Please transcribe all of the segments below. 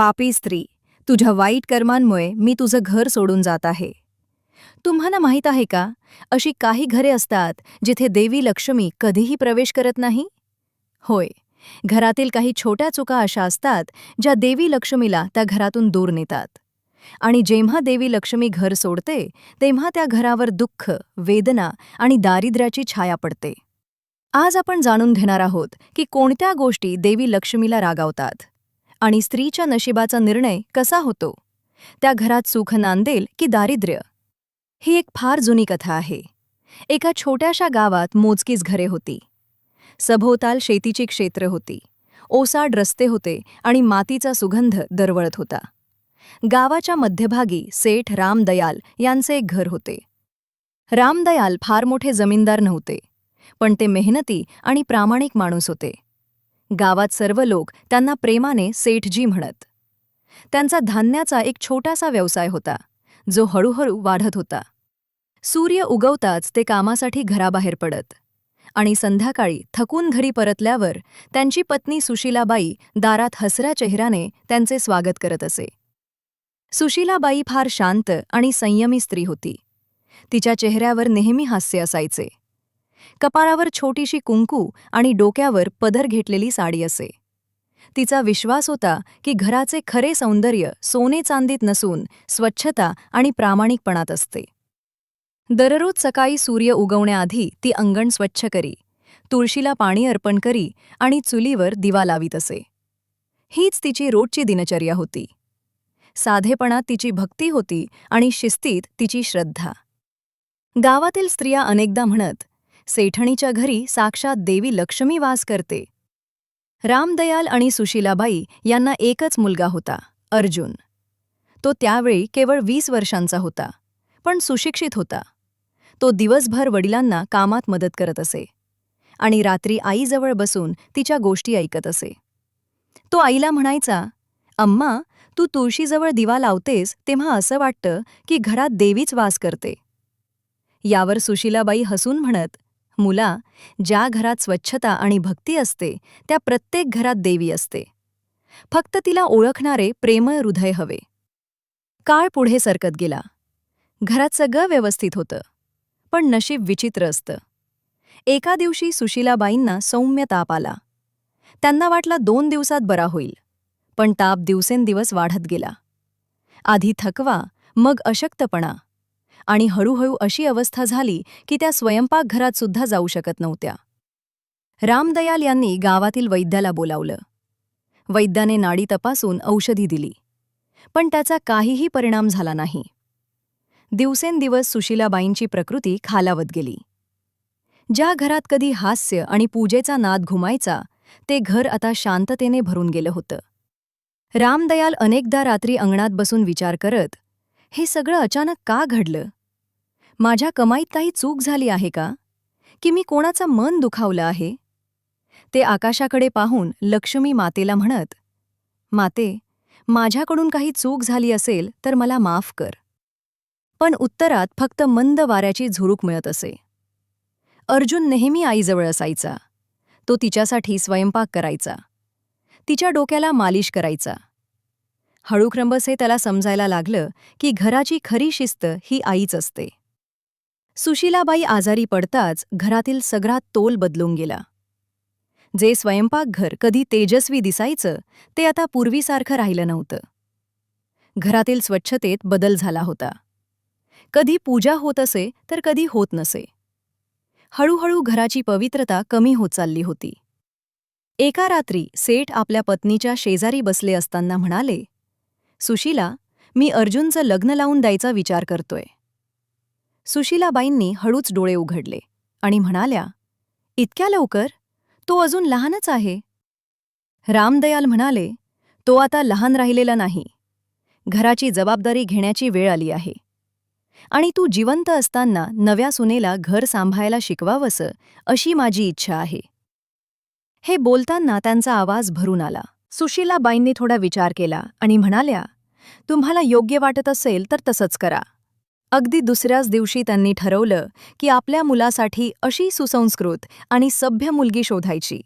पापी स्त्री तुझ्या वाईट कर्मांमुळे मी तुझं घर सोडून जात आहे. तुम्हाला माहीत आहे का अशी काही घरे असतात जिथे देवी लक्ष्मी कधीही प्रवेश करत नाही? होय घरातील काही छोट्या चुका अशा असतात ज्या देवी लक्ष्मीला त्या घरातून दूर नेतात. आणि जेव्हा देवी लक्ष्मी घर सोडते तेव्हा त्या घरावर दुःख वेदना आणि दारिद्र्याची छाया पडते. आज आपण जाणून घेणार आहोत की कोणत्या गोष्टी देवी लक्ष्मीला रागावतात. आणि स्त्रीच्या नशिबाचा निर्णय कसा होतो? त्या घरात सुख नांदेल की दारिद्र्य? ही एक फार जुनी कथा आहे. एका छोट्याशा गावात मोजकीच घरे होती. सभोवताल शेतीची क्षेत्र होती. ओसाड रस्ते होते आणि मातीचा सुगंध दरवळत होता. गावाच्या मध्यभागी सेठ रामदयाल यांचे एक घर होते. रामदयाल फार मोठे जमीनदार नव्हते पण ते मेहनती आणि प्रामाणिक माणूस होते. गावात सर्व लोक त्यांना प्रेमाने सेठजी म्हणत. त्यांचा धान्याचा एक छोटासा व्यवसाय होता जो हळूहळू वाढत होता. सूर्य उगवताच ते कामासाठी घराबाहेर पडत आणि संध्याकाळी थकून घरी परतल्यावर त्यांची पत्नी सुशीलाबाई दारात हसऱ्या चेहऱ्याने त्यांचे स्वागत करत असे. सुशीलाबाई फार शांत आणि संयमी स्त्री होती. तिच्या चेहऱ्यावर नेहमी हास्य असायचे. कपाळावर छोटीशी कुंकू आणि डोक्यावर पदर घेतलेली साडी असे. तिचा विश्वास होता की घराचे खरे सौंदर्य सोने चांदीत नसून स्वच्छता आणि प्रामाणिकपणात असते. दररोज सकाळी सूर्य उगवण्याआधी ती अंगण स्वच्छ करी तुळशीला पाणी अर्पण करी आणि चुलीवर दिवा लावीत असे. हीच तिची रोजची दिनचर्या होती. साधेपणात तिची भक्ती होती आणि शिस्तीत तिची श्रद्धा. गावातील स्त्रिया अनेकदा म्हणत सेठणीच्या घरी साक्षात देवी लक्ष्मी वास करते. रामदयाल आणि सुशीलाबाई यांना एकच मुलगा होता अर्जुन. तो त्यावेळी केवळ वीस वर्षांचा होता पण सुशिक्षित होता. तो दिवसभर वडिलांना कामात मदत करत असे आणि रात्री आईजवळ बसून तिच्या गोष्टी ऐकत असे. तो आईला म्हणायचा अम्मा तू तुळशीजवळ दिवा लावतेस तेव्हा असं वाटतं की घरात देवीच वास करते. यावर सुशीलाबाई हसून म्हणत मुला ज्या घरात स्वच्छता आणि भक्ती असते त्या प्रत्येक घरात देवी असते. फक्त तिला ओळखणारे प्रेमळ हृदय हवे. काळ पुढे सरकत गेला. घरात सगळं व्यवस्थित होतं. पण नशीब विचित्र असतं. एका दिवशी सुशीलाबाईंना सौम्य ताप आला. त्यांना वाटला दोन दिवसात बरा होईल पण ताप दिवसेंदिवस वाढत गेला. आधी थकवा मग अशक्तपणा. आणि हळूहळू अशी अवस्था झाली की त्या स्वयंपाकघरात सुद्धा जाऊ शकत नव्हत्या. रामदयाल यांनी गावातील वैद्याला बोलावलं. वैद्याने नाडी तपासून औषधी दिली. पण त्याचा काहीही परिणाम झाला नाही. दिवसेंदिवस सुशीलाबाईंची प्रकृती खालावत गेली. ज्या घरात कधी हास्य आणि पूजेचा नाद घुमायचा ते घर आता शांततेने भरून गेलं होतं. रामदयाल अनेकदा रात्री अंगणात बसून विचार करत हे सगळं अचानक का घडलं? माझ्या कमाईत काही चूक झाली आहे का? की मी कोणाचं मन दुखावलं आहे? ते आकाशाकडे पाहून लक्ष्मी मातेला म्हणत माते माझ्याकडून काही चूक झाली असेल तर मला माफ कर. पण उत्तरात फक्त मंद वाऱ्याची झुरूक मिळत असे. अर्जुन नेहमी आईजवळ असायचा. तो तिच्यासाठी स्वयंपाक करायचा. तिच्या डोक्याला मालिश करायचा. हळूक्रंबसे त्याला समजायला लागलं की घराची खरी शिस्त ही आईच असते. सुशीलाबाई आजारी पडताच घरातील सगळा तोल बदलून गेला. जे स्वयंपाकघर कधी तेजस्वी दिसायचं ते आता पूर्वीसारखं राहिलं नव्हतं. घरातील स्वच्छतेत बदल झाला होता. कधी पूजा होत असे तर कधी होत नसे. हळूहळू घराची पवित्रता कमी होत चालली होती. एका रात्री सेठ आपल्या पत्नीच्या शेजारी बसले असताना म्हणाले सुशीला मी अर्जुनचं लग्न लावून द्यायचा विचार करतोय. सुशीलाबाईंनी हळूच डोळे उघडले आणि म्हणाल्या इतक्या लवकर? तो अजून लहानच आहे. रामदयाल म्हणाले तो आता लहान राहिलेला नाही. घराची जबाबदारी घेण्याची वेळ आली आहे. आणि तू जिवंत असताना नव्या सुनेला घर सांभाळायला शिकवावंसं अशी माझी इच्छा आहे. हे बोलताना त्यांचा आवाज भरून आला. सुशीलाबाईंनी थोडा विचार केला आणि म्हणाल्या तुम्हाला योग्य वाटत असेल तर तसंच करा. अगदी दुसऱ्याच दिवशी त्यांनी ठरवलं की आपल्या मुलासाठी अशी सुसंस्कृत आणि सभ्य मुलगी शोधायची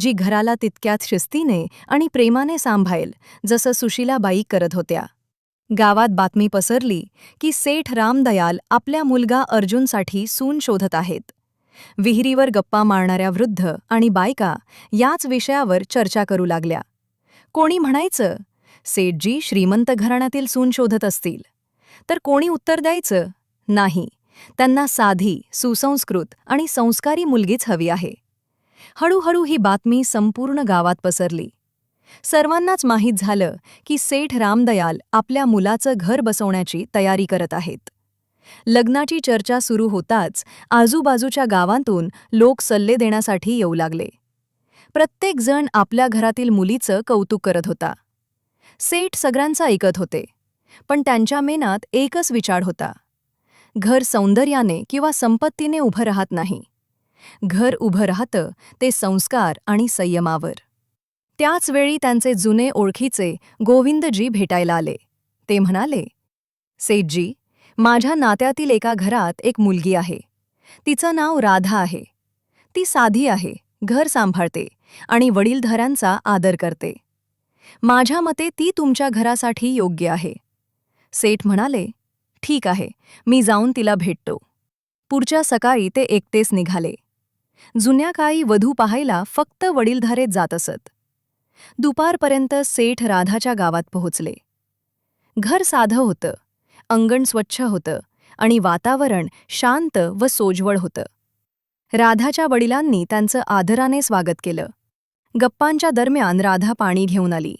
जी घराला तितक्याच शिस्तीने आणि प्रेमाने सांभाळेल जसं सुशीलाबाई करत होत्या. गावात बातमी पसरली की सेठ रामदयाल आपल्या मुलगा अर्जुनसाठी सून शोधत आहेत. विहिरीवर गप्पा मारणाऱ्या वृद्ध आणि बायका याच विषयावर चर्चा करू लागल्या. कोणी म्हणायचं सेठजी श्रीमंत घराण्यातील सून शोधत असतील. तर कोणी उत्तर द्यायचं नाही त्यांना साधी सुसंस्कृत आणि संस्कारी मुलगीच हवी आहे. हळूहळू ही बातमी संपूर्ण गावात पसरली. सर्वांनाच माहीत झालं की सेठ रामदयाल आपल्या मुलाचं घर बसवण्याची तयारी करत आहेत. लग्नाची चर्चा सुरू होताच आजूबाजूच्या गावांतून लोक सल्ले देण्यासाठी येऊ लागले. प्रत्येकजण आपल्या घरातील मुलीचं कौतुक करत होता. सेठ सगळ्यांचं ऐकत होते पण त्यांच्या मेनात एकच विचार होता. घर सौंदर्याने किंवा संपत्तीने उभं राहत नाही. घर उभं राहतं ते संस्कार आणि संयमावर. त्याच वेळी त्यांचे जुने ओळखीचे गोविंदजी भेटायला आले. ते म्हणाले सेठजी माझ्या नात्यातील एका घरात एक मुलगी आहे. तिचं नाव राधा आहे. ती साधी आहे घर सांभाळते. आणि वडीलधाऱ्यांचा आदर करते. माझ्या मते ती तुमच्या घरासाठी योग्य आहे. सेठ म्हणाले ठीक आहे मी जाऊन तिला भेटतो. पुढच्या सकाळी ते एकटेच निघाले. जुन्या काळी वधू पाहायला फक्त वडीलधारेत जात असत. दुपारपर्यंत सेठ राधाच्या गावात पोहोचले. घर साधं होतं अंगण स्वच्छ होतं आणि वातावरण शांत व सोजवळ होतं. राधाच्या वडिलांनी त्यांचं आदराने स्वागत केलं. गप्पांच्या दरम्यान राधा पाणी घेऊन आली.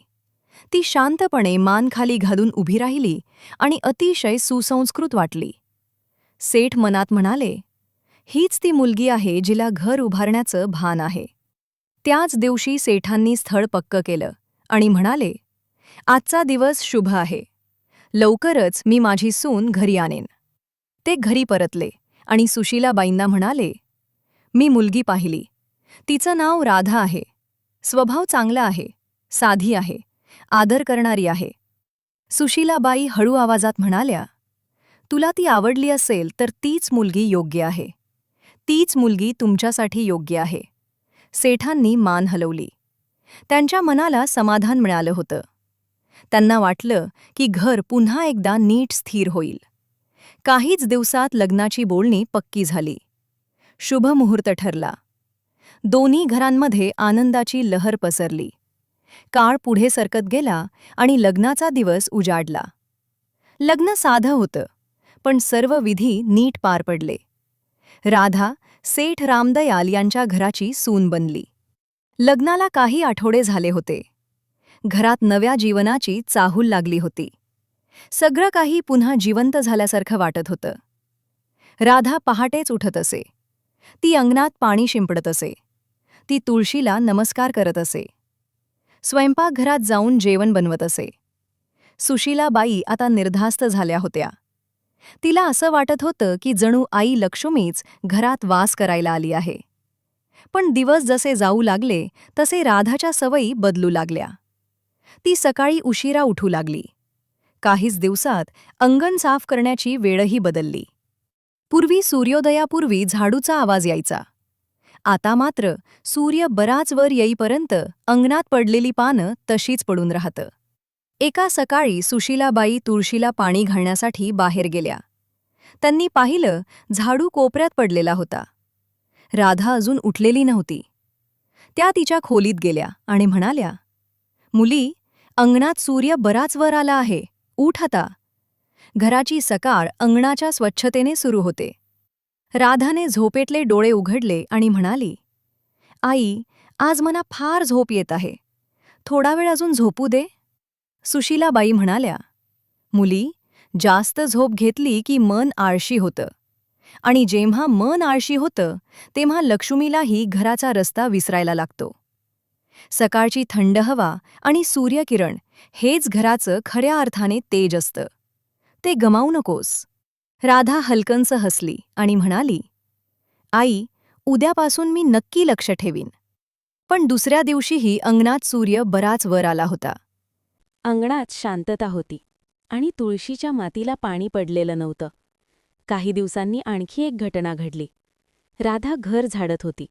ती शांतपणे मान खाली घालून उभी राहिली आणि अतिशय सुसंस्कृत वाटली. सेठ मनात म्हणाले हीच ती मुलगी आहे जिला घर उभारण्याचं भान आहे. त्याच दिवशी सेठांनी स्थळ पक्क केलं आणि म्हणाले आजचा दिवस शुभ आहे. लवकरच मी माझी सून घरी आणेन. ते घरी परतले आणि सुशीलाबाईंना म्हणाले मी मुलगी पाहिली. तिचं नाव राधा आहे. स्वभाव चांगला आहे साधी आहे आदर करणारी आहे. सुशीलाबाई हळू आवाजात म्हणाल्या तुला ती आवडली असेल तर तीच मुलगी योग्य आहे. तीच मुलगी तुमच्यासाठी योग्य आहे. सेठांनी मान हलवली. त्यांच्या मनाला समाधान मिळालं होतं. त्यांना वाटलं की घर पुन्हा एकदा नीट स्थिर होईल. काहीच दिवसात लग्नाची बोलणी पक्की झाली. शुभ मुहूर्त ठरला. दोन्ही घरांमध्ये आनंदाची लहर पसरली. काळ पुढे सरकत गेला आणि लग्नाचा दिवस उजाडला. लग्न साधं होतं पण सर्व विधी नीट पार पडले. राधा सेठ रामदयाल यांच्या घराची सून बनली. लग्नाला काही आठवडे झाले होते. घरात नव्या जीवनाची चाहूल लागली होती. सगळं काही पुन्हा जिवंत झाल्यासारखं वाटत होतं. राधा पहाटेच उठत असे. ती अंगणात पाणी शिंपडत असे. ती तुळशीला नमस्कार करत असे. स्वयंपाकघरात जाऊन जेवण बनवत असे. सुशीलाबाई आता निर्धास्त झाल्या होत्या. तिला असं वाटत होतं की जणू आई लक्ष्मीच घरात वास करायला आली आहे. पण दिवस जसे जाऊ लागले तसे राधाच्या सवयी बदलू लागल्या. ती सकाळी उशिरा उठू लागली. काहीच दिवसात अंगण साफ करण्याची वेळही बदलली. पूर्वी सूर्योदयापूर्वी झाडूचा आवाज यायचा. आता मात्र सूर्य बराच वर येईपर्यंत अंगणात पडलेली पानं तशीच पडून राहतं. एका सकाळी सुशीलाबाई तुळशीला पाणी घालण्यासाठी बाहेर गेल्या. त्यांनी पाहिलं झाडू कोपऱ्यात पडलेला होता. राधा अजून उठलेली नव्हती. त्या तिच्या खोलीत गेल्या आणि म्हणाल्या मुली अंगणात सूर्य बराच वर आला आहे. उठ आता. घराची सकाळ अंगणाच्या स्वच्छतेने सुरू होते. राधाने झोपेतले डोळे उघडले आणि म्हणाली आई आज मला फार झोप येत आहे. थोडा वेळ अजून झोपू दे. सुशीलाबाई म्हणाल्या मुली जास्त झोप घेतली की मन आळशी होतं. आणि जेव्हा मन आळशी होतं तेव्हा लक्ष्मीलाही घराचा रस्ता विसरायला लागतो. सकाळची थंड हवा आणि सूर्यकिरण हेच घराचं खऱ्या अर्थाने तेज असतं. ते गमावू नकोस. राधा हलकंस हसली आणि म्हणाली आई उद्यापासून मी नक्की लक्ष ठेवीन. पण दुसऱ्या दिवशीही अंगणात सूर्य बराच वर आला होता. अंगणात शांतता होती आणि तुळशीच्या मातीला पाणी पडलेलं नव्हतं. काही दिवसांनी आणखी एक घटना घडली. राधा घर झाडत होती.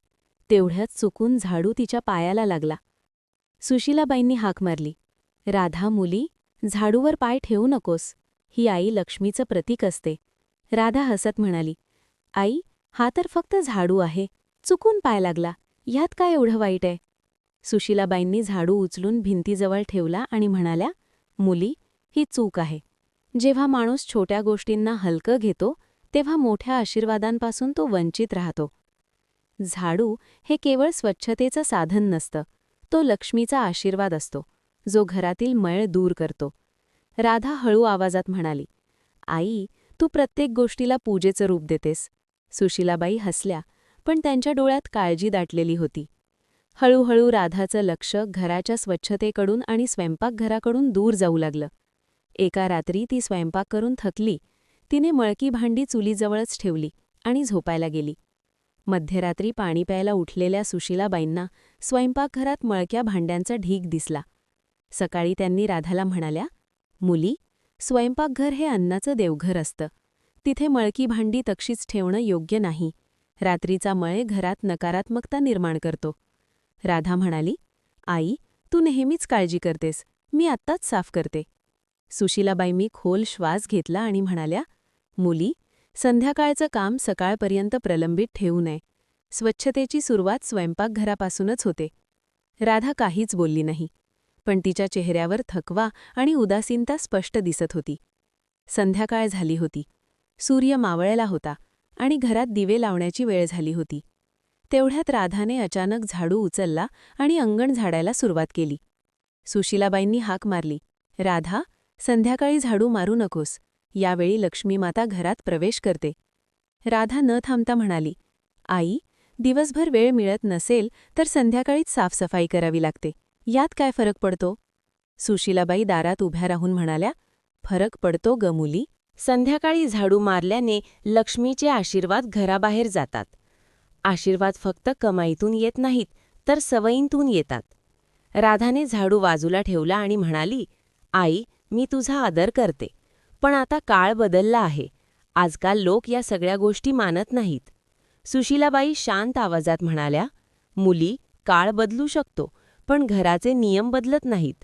तेवढ्यात चुकून झाडू तिच्या पायाला लागला. सुशीलाबाईंनी हाक मारली राधा मुली झाडूवर पाय ठेवू नकोस. ही आई लक्ष्मीचं प्रतीक असते. राधा हसत म्हणाली आई हा तर फक्त झाडू आहे. चुकून पाय लागला. यात काय एवढं वाईट आहे? सुशीलाबाईंनी झाडू उचलून भिंतीजवळ ठेवला आणि म्हणाल्या मुली ही चूक आहे. जेव्हा माणूस छोट्या गोष्टींना हलकं घेतो तेव्हा मोठ्या आशीर्वादांपासून तो वंचित राहतो. झाडू हे केवळ स्वच्छतेचं साधन नसतं. तो लक्ष्मीचा आशीर्वाद असतो जो घरातील मळ दूर करतो. राधा हळू आवाजात म्हणाली आई तू प्रत्येक गोष्टीला पूजेचं रूप देतेस. सुशीलाबाई हसल्या पण त्यांच्या डोळ्यात काळजी दाटलेली होती. हळूहळू राधाचं लक्ष घराच्या स्वच्छतेकडून आणि स्वयंपाकघराकडून दूर जाऊ लागलं. एका रात्री ती स्वयंपाक करून थकली तिने मळकी भांडी चुलीजवळच ठेवली आणि झोपायला गेली. मध्यरात्री पाणी प्यायला उठलेल्या सुशीलाबाईंना स्वयंपाकघरात मळक्या भांड्यांचा ढीग दिसला. सकाळी त्यांनी राधाला म्हणाल्या मुली स्वयंपाकघर हे अन्नाचं देवघर असतं. तिथे मळकी भांडी तक्षीच ठेवणं योग्य नाही. रात्रीचा मळे घरात नकारात्मकता निर्माण करतो. राधा म्हणाली आई तू नेहमीच काळजी करतेस. मी आत्ताच साफ करते. सुशीलाबाई मी खोल श्वास घेतला आणि म्हणाल्या मुली संध्याकाळचं काम सकाळपर्यंत प्रलंबित ठेवू नये. स्वच्छतेची सुरुवात स्वयंपाकघरापासूनच होते. राधा काहीच बोलली नाही. पण तिच्या चेहऱ्यावर थकवा आणि उदासीनता स्पष्ट दिसत होती. संध्याकाळ झाली होती. सूर्य मावळला होता आणि घरात दिवे लावण्याची वेळ झाली होती. तेवढ्यात राधाने अचानक झाडू उचलला आणि अंगण झाडायला सुरुवात केली. सुशीलाबाईंनी हाक मारली राधा संध्याकाळी झाडू मारू नकोस. यावेळी लक्ष्मीमाता घरात प्रवेश करते. राधा न थांबता म्हणाली आई दिवसभर वेळ मिळत नसेल तर संध्याकाळीच साफसफाई करावी लागते. यात काय फरक पडतो? सुशीलाबाई दारात उभ्या राहून म्हणाल्या फरक पडतो ग मुली. संध्याकाळी झाडू मारल्याने लक्ष्मीचे आशीर्वाद घराबाहेर जातात. आशीर्वाद फक्त कमाईतून येत नाहीत तर सवयींतून येतात. राधाने झाडू बाजूला ठेवला आणि म्हणाली आई मी तुझा आदर करते पण आता काळ बदलला आहे. आजकाल लोक या सगळ्या गोष्टी मानत नाहीत. सुशीलाबाई शांत आवाजात म्हणाल्या मुली काळ बदलू शकतो पण घराचे नियम बदलत नाहीत.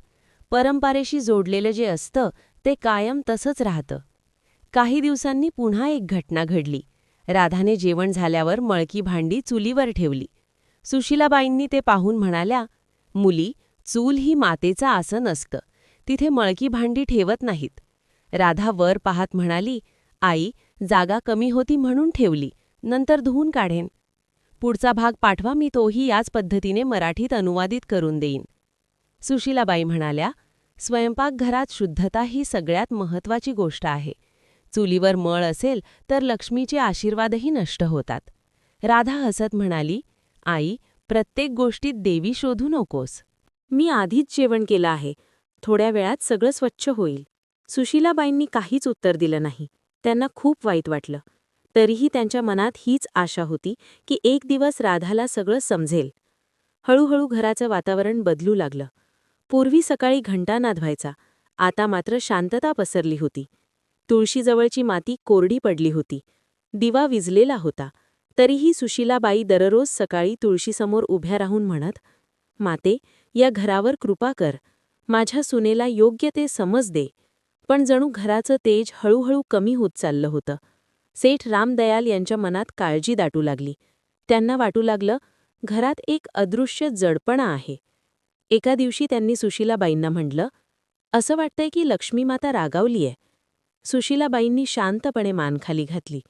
परंपरेशी जोडलेलं जे असतं ते कायम तसंच राहतं. काही दिवसांनी पुन्हा एक घटना घडली. राधाने जेवण झाल्यावर मळकी भांडी चुलीवर ठेवली. सुशीलाबाईंनी ते पाहून म्हणाल्या मुली चूल ही मातेचं आसन असतं. तिथे मळकी भांडी ठेवत नाहीत. राधा वर पाहत म्हणाली आई जागा कमी होती म्हणून ठेवली. नंतर धुवून काढेन. पुढचा भाग पाठवा मी तोही याच पद्धतीने मराठीत अनुवादित करून देईन. सुशीलाबाई म्हणाल्या स्वयंपाकघरात शुद्धता ही सगळ्यात महत्वाची गोष्ट आहे. चुलीवर मळ असेल तर लक्ष्मीचे आशीर्वादही नष्ट होतात. राधा हसत म्हणाली आई प्रत्येक गोष्टीत देवी शोधू नकोस. मी आधीच जेवण केलं आहे. थोड्या वेळात सगळं स्वच्छ होईल. सुशीलाबाईंनी काहीच उत्तर दिलं नाही. त्यांना खूप वाईट वाटलं. तरीही त्यांच्या मनात हीच आशा होती की एक दिवस राधाला सगळं समजेल. हळूहळू घराचं वातावरण बदलू लागलं. पूर्वी सकाळी घंटानाद व्हायचा आता मात्र शांतता पसरली होती. तुळशीजवळची माती कोरडी पडली होती. दिवा विजलेला होता. तरीही सुशीलाबाई दररोज सकाळी तुळशीसमोर उभ्या राहून म्हणत माते या घरावर कृपा कर. माझ्या सुनेला योग्य ते समज दे. पण जणू घराचं तेज हळूहळू कमी होत चाललं होतं. सेठ रामदयाल यांच्या मनात काळजी दाटू लागली. त्यांना वाटू लागलं घरात एक अदृश्य जडपणा आहे. एका दिवशी त्यांनी सुशीलाबाईंना म्हटलं असं वाटतंय की लक्ष्मीमाता रागावलीय. सुशीलाबाईंनी शांतपणे मान खाली घातली.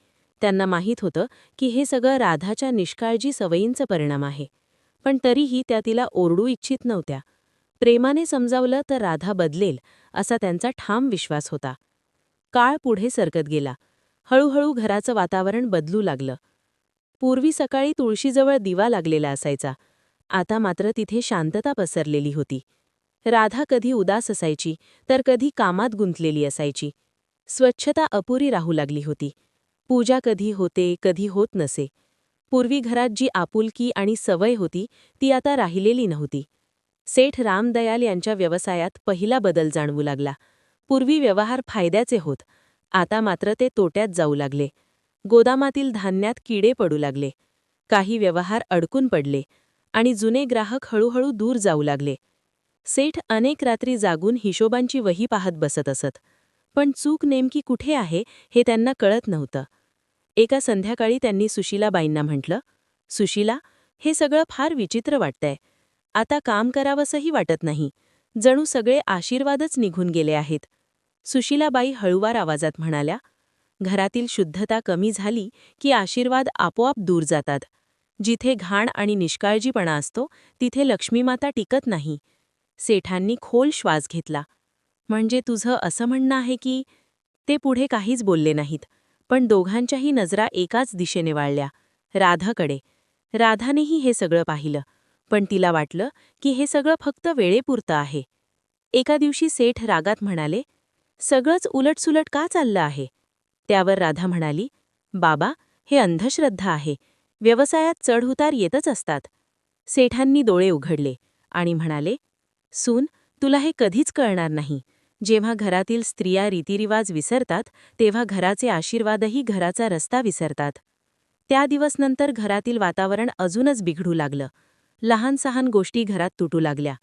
त्यांना माहीत होतं की हे सगळं राधाच्या निष्काळजी सवयींचं परिणाम आहे. पण तरीही त्या तिला ओरडू इच्छित नव्हत्या. प्रेमाने समजावलं तर राधा बदलेल असा त्यांचा ठाम विश्वास होता. काळ पुढे सरकत गेला. हळूहळू घराचं वातावरण बदलू लागलं. पूर्वी सकाळी तुळशीजवळ दिवा लागलेला असायचा. आता मात्र तिथे शांतता पसरलेली होती. राधा कधी उदास असायची तर कधी कामात गुंतलेली असायची. स्वच्छता अपुरी राहू लागली होती. पूजा कधी होते कधी होत नसे. पूर्वी घरात जी आपुलकी आणि सवय होती ती आता राहिलेली नव्हती. सेठ रामदयाल यांच्या व्यवसायात पहिला बदल जाणवू लागला. पूर्वी व्यवहार फायद्याचे होत आता मात्र ते तोट्यात जाऊ लागले. गोदामातील धान्यात किडे पडू लागले. काही व्यवहार अडकून पडले आणि जुने ग्राहक हळूहळू दूर जाऊ लागले. सेठ अनेक रात्री जागून हिशोबांची वही पाहत बसत असत. पण चूक नेमकी कुठे आहे हे त्यांना कळत नव्हतं. एका संध्याकाळी त्यांनी सुशीलाबाईंना म्हटलं सुशीला हे सगळं फार विचित्र वाटतंय. आता काम करावंसंही वाटत नाही. जणू सगळे आशीर्वादच निघून गेले आहेत. सुशीलाबाई हळुवार आवाजात म्हणाल्या घरातील शुद्धता कमी झाली की आशीर्वाद आपोआप दूर जातात. जिथे घाण आणि निष्काळजीपणा असतो तिथे लक्ष्मीमाता टिकत नाही. सेठांनी खोल श्वास घेतला. म्हणजे तुझं असं म्हणणं आहे की ते पुढे काहीच बोलले नाहीत पण दोघांच्याही नजरा एकाच दिशेने वाळल्या. राधाकडे. राधानेही हे सगळं पाहिलं पण तिला वाटलं की हे सगळं फक्त वेळेपुरतं आहे. एका दिवशी सेठ रागात म्हणाले सगळंच उलटसुलट का चाललं आहे? त्यावर राधा म्हणाली बाबा हे अंधश्रद्धा आहे. व्यवसायात चढउतार येतच असतात. सेठांनी डोळे उघडले आणि म्हणाले सून तुला हे कधीच कळणार नाही. जेव्हा घरातील स्त्रिया रीतिरिवाज विसरतात तेव्हा घराचे आशीर्वादही घराचा रस्ता विसरतात. त्या दिवसनंतर घरातील वातावरण अजूनच बिघडू लागलं. लहान सहान गोष्टी घरात तुटू लागल्या.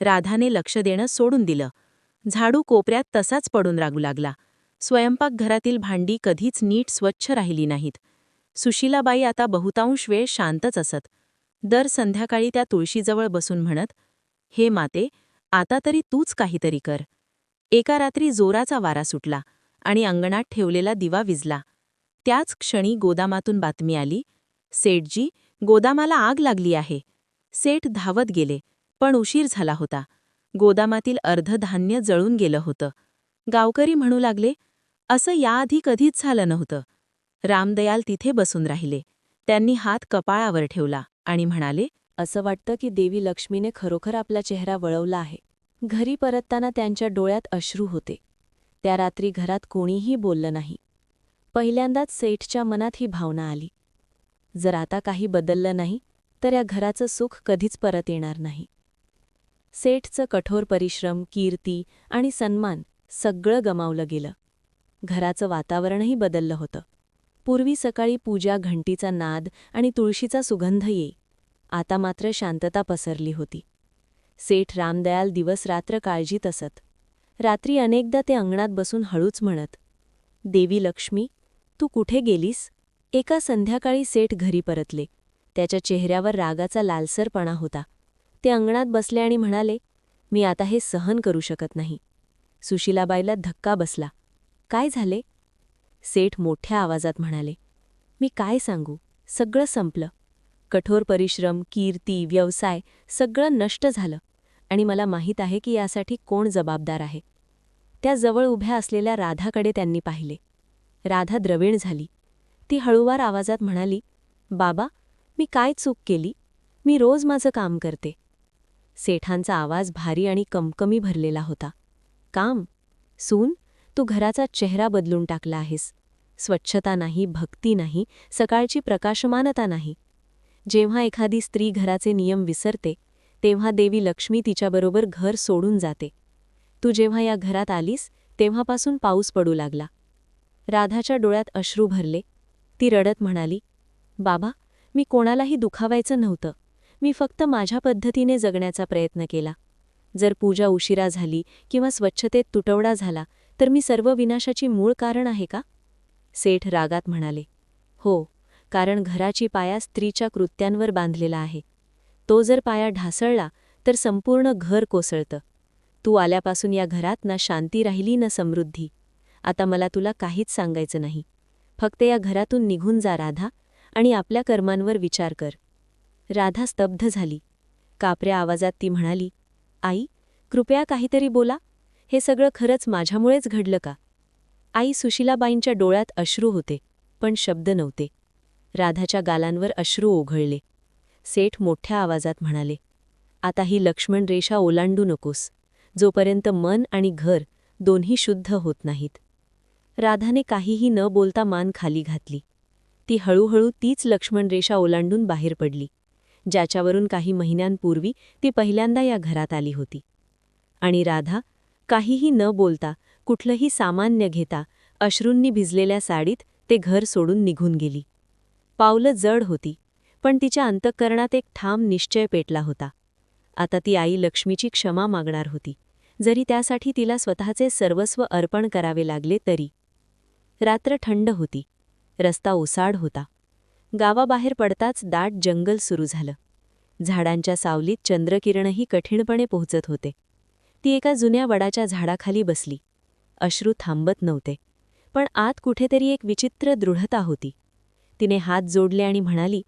राधाने लक्ष देणं सोडून दिलं. झाडू कोपऱ्यात तसाच पडून रागू लागला. स्वयंपाकघरातील भांडी कधीच नीट स्वच्छ राहिली नाहीत. सुशीलाबाई आता बहुतांश वेळ शांतच असत. दर संध्याकाळी त्या तुळशीजवळ बसून म्हणत हे माते आता तरी तूच काहीतरी कर. एका रात्री जोराचा वारा सुटला आणि अंगणात ठेवलेला दिवा विजला. त्याच क्षणी गोदामातून बातमी आली सेठजी गोदामाला आग लागली आहे. सेठ धावत गेले पण उशीर झाला होता. गोदामातील अर्ध धान्य जळून गेलं होतं. गावकरी म्हणू लागले असं याआधी कधीच झालं नव्हतं रामदयाल तिथे बसून राहिले. त्यांनी हात कपाळावर ठेवला आणि म्हणाले असं वाटतं की देवी लक्ष्मीने खरोखर आपला चेहरा वळवला आहे. घरी परतताना त्यांच्या डोळ्यात अश्रू होते. त्या रात्री घरात कोणीही बोललं नाही. पहिल्यांदाच सेठच्या मनात ही भावना आली. जर आता काही बदललं नाही तर या घराचं सुख कधीच परत येणार नाही. सेठचं कठोर परिश्रम कीर्ती आणि सन्मान सगळं गमावलं गेलं. घराचं वातावरणही बदललं होतं. पूर्वी सकाळी पूजा घंटीचा नाद आणि तुळशीचा सुगंध ये. आता मात्र शांतता पसरली होती. सेठ रामदयाल दिवस रात्र काळजीत असत रात्री अनेकदा ते अंगणात बसून हळूच म्हणत देवी लक्ष्मी तू कुठे गेलीस? एका संध्याकाळी सेठ घरी परतले. त्याच्या चेहऱ्यावर रागाचा लालसरपणा होता. ते अंगणात बसले आणि म्हणाले मी आता हे सहन करू शकत नाही. सुशीलाबाईला धक्का बसला. काय झाले? सेठ मोठ्या आवाजात म्हणाले मी काय सांगू? सगळं संपलं. कठोर परिश्रम कीर्ती व्यवसाय सगळं नष्ट झालं आणि मला माहीत आहे की यासाठी कोण जबाबदार आहे. त्या जवळ उभ्या असलेल्या राधाकडे त्यांनी पाहिले. राधा द्रविण झाली. ती हळुवार आवाजात म्हणाली बाबा मी काय चूक केली? मी रोज माझं काम करते. सेठांचा आवाज भारी आणि कमकमी भरलेला होता. काम सून तू घराचा चेहरा बदलून टाकला आहेस. स्वच्छता नाही भक्ती नाही सकाळची प्रकाशमानता नाही. जेव्हा एखादी स्त्री घराचे नियम विसरते तेव्हा देवी लक्ष्मी तिच्याबरोबर घर सोडून जाते. तू जेव्हा या घरात आलीस तेव्हापासून पाऊस पडू लागला. राधाच्या डोळ्यात अश्रू भरले. ती रडत म्हणाली बाबा मी कोणालाही दुखावायचं नव्हतं. मी फक्त माझ्या पद्धतीने जगण्याचा प्रयत्न केला. जर पूजा उशिरा झाली किंवा स्वच्छतेत तुटवडा झाला तर मी सर्व विनाशाची मूळ कारण आहे का? सेठ रागात म्हणाले. हो कारण घराची पाया स्त्रीच्या कृत्यांवर बांधलेला आहे. तो जर पाया ढासळला तर संपूर्ण घर कोसळतं. तू आल्यापासून या घरात ना शांती राहिली ना समृद्धी. आता मला तुला काहीच सांगायचं नाही. फक्त या घरातून निघून जा राधा आणि आपल्या कर्मांवर विचार कर. राधा स्तब्ध झाली. कापऱ्या आवाजात ती म्हणाली आई कृपया काहीतरी बोला. हे सगळं खरंच माझ्यामुळेच घडलं का? आई सुशीलाबाईंच्या डोळ्यात अश्रू होते पण शब्द नव्हते. राधाच्या गालांवर अश्रू ओघळले. सेठ मोठ्या आवाजात म्हणाले आता ही लक्ष्मण रेषा ओलांडू नकोस. जोपर्यंत मन आणि घर दोन्ही शुद्ध होत नाहीत. राधाने काहीही न बोलता मान खाली घातली. ती हळूहळू तीच लक्ष्मण रेषा ओलांडून बाहेर पडली. ज्याच्यावरून काही महिन्यांपूर्वी ती पहिल्यांदा या घरात आली होती. आणि राधा काहीही न बोलता कुठलंही सामान्य घेता अश्रूंनी भिजलेल्या साडीत ते घर सोडून निघून गेली. पावलं जड होती पण तिच्या अंतःकरणात एक ठाम निश्चय पेटला होता. आता ती आई लक्ष्मीची क्षमा मागणार होती. जरी त्यासाठी तिला स्वतःचे सर्वस्व अर्पण करावे लागले तरी. रात्र थंड होती. रस्ता ओसाड होता. गावाबाहेर पडताच दाट जंगल सुरू झालं. झाडांच्या सावलीत चंद्रकिरणही कठीणपणे पोहोचत होते. ती एका जुन्या वडाच्या झाडाखाली बसली. अश्रू थांबत नव्हते. पण आत कुठेतरी एक विचित्र दृढता होती. तिने हात जोडले आणि म्हणाली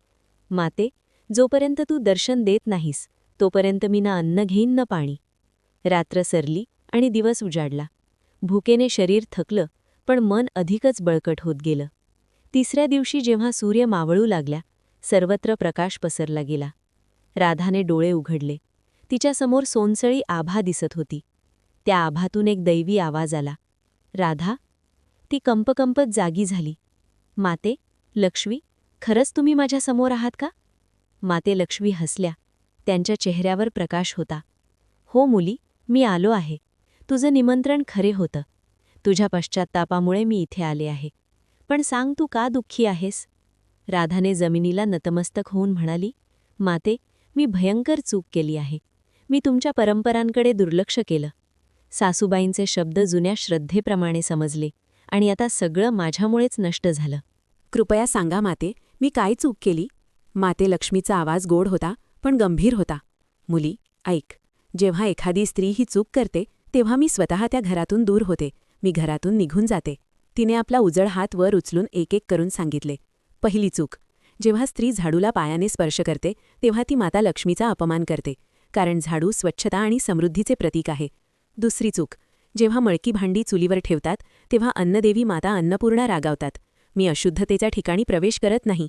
माते जोपर्यंत तू दर्शन देत नाहीस तोपर्यंत मी ना अन्न घेईन ना पाणी. रात्र सरली आणि दिवस उजाडला. भुकेने शरीर थकलं पण मन अधिकच बळकट होत गेलं. तिसऱ्या दिवशी जेव्हा सूर्य मावळू लागल्या सर्वत्र प्रकाश पसरला गेला. राधाने डोळे उघडले. तिच्यासमोर सोनसळी आभा दिसत होती. त्या आभातून एक दैवी आवाज आला. राधा ती कंपकंपत जागी झाली. माते लक्ष्मी खरंच तुम्ही माझ्यासमोर आहात का? माते लक्ष्मी हसल्या. त्यांच्या चेहऱ्यावर प्रकाश होता. हो मुली मी आलो आहे. तुझं निमंत्रण खरे होतं. तुझ्या पश्चात्तापामुळे मी इथे आले आहे. पण सांग तू का दुःखी आहेस? राधाने जमिनीला नतमस्तक होऊन म्हणाली माते मी भयंकर चूक केली आहे. मी तुमच्या परंपरांकडे दुर्लक्ष केलं. सासूबाईंचे शब्द जुन्या श्रद्धेप्रमाणे समजले आणि आता सगळं माझ्यामुळेच नष्ट झालं. कृपया सांगा माते मी काय चूक केली? माते लक्ष्मीचा आवाज गोड होता पण गंभीर होता. मुली ऐक. जेव्हा एखादी स्त्री ही चूक करते तेव्हा मी स्वतः त्या घरातून दूर होते. मी घरातून निघून जाते. तिने आपला उजळ हात वर उचलून एक एक करून सांगितले. पहिली चूक. जेव्हा स्त्री झाडूला पायाने स्पर्श करते तेव्हा ती माता लक्ष्मीचा अपमान करते कारण झाडू स्वच्छता आणि समृद्धीचे प्रतीक आहे. दुसरी चूक. जेव्हा मळकी भांडी चुलीवर ठेवतात तेव्हा अन्नदेवी माता अन्नपूर्णा रागावतात. मी अशुद्धतेच्या ठिकाणी प्रवेश करत नाही.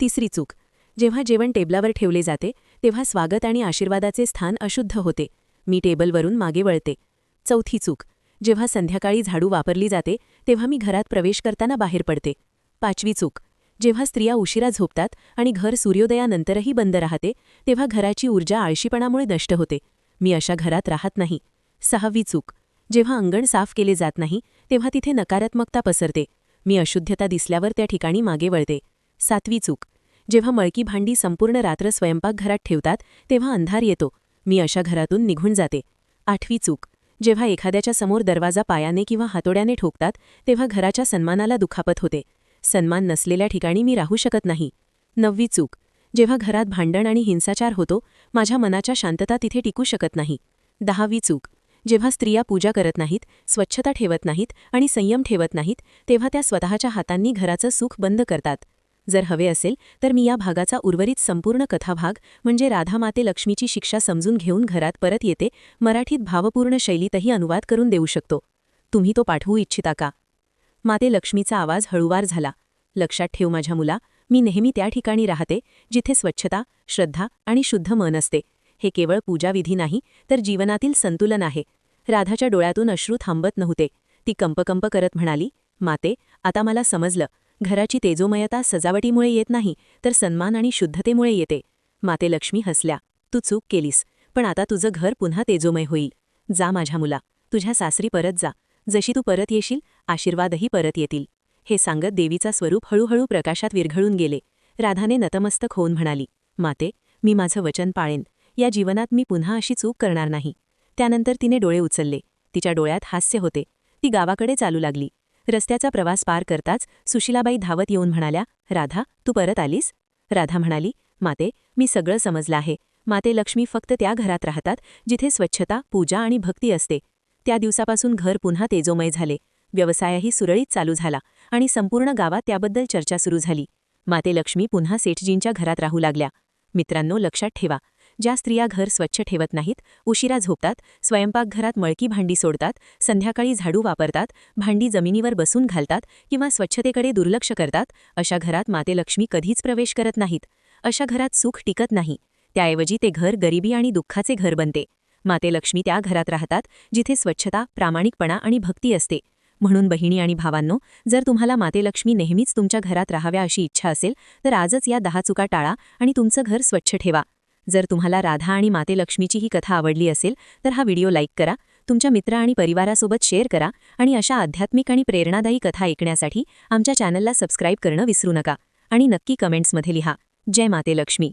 तिसरी चूक. जेव्हा जेवण टेबलावर ठेवले जाते तेव्हा स्वागत आणि आशीर्वादाचे स्थान अशुद्ध होते. मी टेबलवरून मागे वळते. चौथी चूक. जेव्हा संध्याकाळी झाडू वापरली जाते तेव्हा मी घरात प्रवेश करताना बाहेर पडते. पाचवी चूक. जेव्हा स्त्रिया उशिरा झोपतात आणि घर सूर्योदयानंतरही बंद राहते तेव्हा घराची ऊर्जा आळशीपणामुळे नष्ट होते. मी अशा घरात राहत नाही. सहावी चूक. जेव्हा अंगण साफ केले जात नाही तेव्हा तिथे नकारात्मकता पसरते. मी अशुद्धता दिसल्यावर त्या ठिकाणी मागे वळते. सातवी चूक. जेव्हा मळकी भांडी संपूर्ण रात्र स्वयंपाकघरात ठेवतात तेव्हा अंधार येतो. मी अशा घरातून निघून जाते. आठवी चूक. जेव्हा एखाद्याच्या समोर दरवाजा पायाने किंवा हातोड्याने ठोकतात तेव्हा घराच्या सन्मानाला दुखापत होते. सन्मान नसलेल्या ठिकाणी मी राहू शकत नाही. नववी चूक. जेव्हा घरात भांडण आणि हिंसाचार होतो माझ्या मनाच्या शांतता तिथे टिकू शकत नाही. दहावी चूक. जेव्हा स्त्रिया पूजा करत नाहीत स्वच्छता ठेवत नाहीत आणि संयम ठेवत नाहीत तेव्हा त्या स्वतःच्या हातांनी घराचं सुख बंद करतात. जर हवे असेल तर मी या भागाचा उर्वरित संपूर्ण कथाभाग म्हणजे राधामाते लक्ष्मीची शिक्षा समजून घेऊन घरात परत येते मराठीत भावपूर्ण शैलीतही अनुवाद करून देऊ शकतो. तुम्ही तो पाठवू इच्छिता का? माते लक्ष्मीचा आवाज हळूवार झाला. लक्षात ठेव माझ्या मुला मी नेहमी त्या ठिकाणी राहते जिथे स्वच्छता श्रद्धा आणि शुद्ध मन असते. हे केवळ पूजाविधी नाही तर जीवनातील संतुलन आहे. राधाच्या डोळ्यातून अश्रू थांबत नव्हते. ती कंपकंप करत म्हणाली माते आता मला समजलं. घराची तेजोमयता सजावटीमुळे येत नाही तर सन्मान आणि शुद्धतेमुळे येते. माते लक्ष्मी हसल्या. तू चूक केलीस पण आता तुझं घर पुन्हा तेजोमय होईल. जा माझ्या मुला. तुझ्या सासरी परत जा. जशी तू परत येशील आशीर्वादही परत येतील. हे सांगत देवीचा स्वरूप हळूहळू प्रकाशात विरघळून गेले. राधाने नतमस्तक होऊन म्हणाली माते मी माझं वचन पाळेन. या जीवनात मी पुन्हा अशी चूक करणार नाही. त्यानंतर तिने डोळे उचलले. तिच्या डोळ्यात हास्य होते. ती गावाकडे चालू लागली. रस्त्याचा प्रवास पार करताच सुशिलाबाई धावत येऊन म्हणाल्या राधा तू परत आलीस? राधा म्हणाली माते मी सगळं समजलं आहे. माते लक्ष्मी फक्त त्या घरात राहतात जिथे स्वच्छता पूजा आणि भक्ती असते. त्या दिवसापासून घर पुन्हा तेजोमय झाले. व्यवसायही सुरळीत चालू झाला आणि संपूर्ण गावात त्याबद्दल चर्चा सुरू झाली. माते लक्ष्मी पुन्हा सेठजींच्या घरात राहू लागल्या. मित्रांनो लक्षात ठेवा ज्या स्त्रिया घर स्वच्छ ठेवत नाहीत उशिरा झोपतात स्वयंपाकघरात मळकी भांडी सोडतात संध्याकाळी झाडू वापरतात भांडी जमिनीवर बसून घालतात किंवा स्वच्छतेकडे दुर्लक्ष करतात अशा घरात मातेलक्ष्मी कधीच प्रवेश करत नाहीत. अशा घरात सुख टिकत नाही. त्याऐवजी ते घर गरिबी आणि दुःखाचे घर बनते. मातेलक्ष्मी त्या घरात राहतात जिथे स्वच्छता प्रामाणिकपणा आणि भक्ती असते. म्हणून बहिणी आणि भावांनो जर तुम्हाला मातेलक्ष्मी नेहमीच तुमच्या घरात राहाव्या अशी इच्छा असेल तर आजच या दहा चुका टाळा आणि तुमचं घर स्वच्छ ठेवा. जर तुम्हाला राधा आणि माते लक्ष्मीची ही कथा आवडली असेल तर हा व्हिडिओ लाईक करा तुमच्या मित्र आणि परिवारासोबत शेअर करा आणि अशा आध्यात्मिक आणि प्रेरणादायी कथा ऐकण्यासाठी आमच्या चॅनलला सबस्क्राईब करणं विसरू नका. आणि नक्की कमेंट्समध्ये लिहा जय माते लक्ष्मी.